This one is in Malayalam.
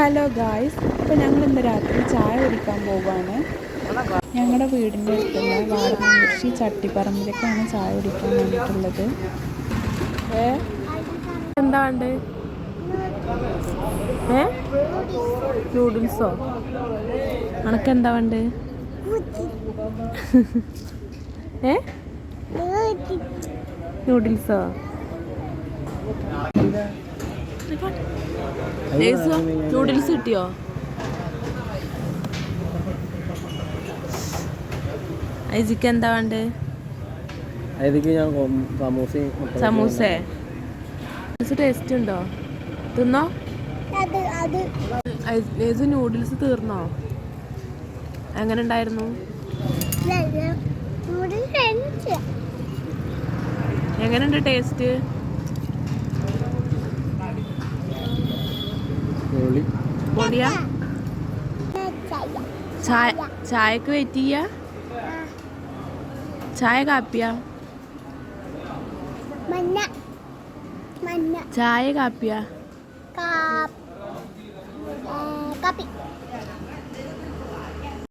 ഹലോ ഗായ്സ് അപ്പോൾ ഞങ്ങൾ ഇന്ന് രാത്രി ചായ കുടിക്കാൻ പോവുകയാണ് ഞങ്ങളുടെ വീടിന്റെ അടുത്തുള്ള വാടകൃഷി ചട്ടിപ്പറമ്പിലേക്കാണ് ചായ കുടിക്കാൻ വേണ്ടിയിട്ടുള്ളത് ഏ? എന്താ ഉണ്ട് ഏ? നൂഡിൽസോ അനക്ക് എന്താ വേണ്ട? ഏ? നൂഡിൽസോ നൂഡിൽസ് കിട്ടിയോ? ഐജിക്ക് എന്താ വേണ്ടത് അതിലേക്ക് ഞാൻ മുട്ട സമൂസേ? ടേസ്റ്റ് ഉണ്ടോ? തിന്നോ? ഏത് നൂഡിൽസ് തീർന്നോ? എങ്ങനെ ഉണ്ടായിരുന്നു? എങ്ങനെയുണ്ട് ടേസ്റ്റ് പൊളി പൊളിയാ ചായ ചായക്ക് വെയിറ്റ് ചെയ്യാ? ചായ കാപ്പിയാ? ചായ കാപ്പിയാ? കാപ്പി.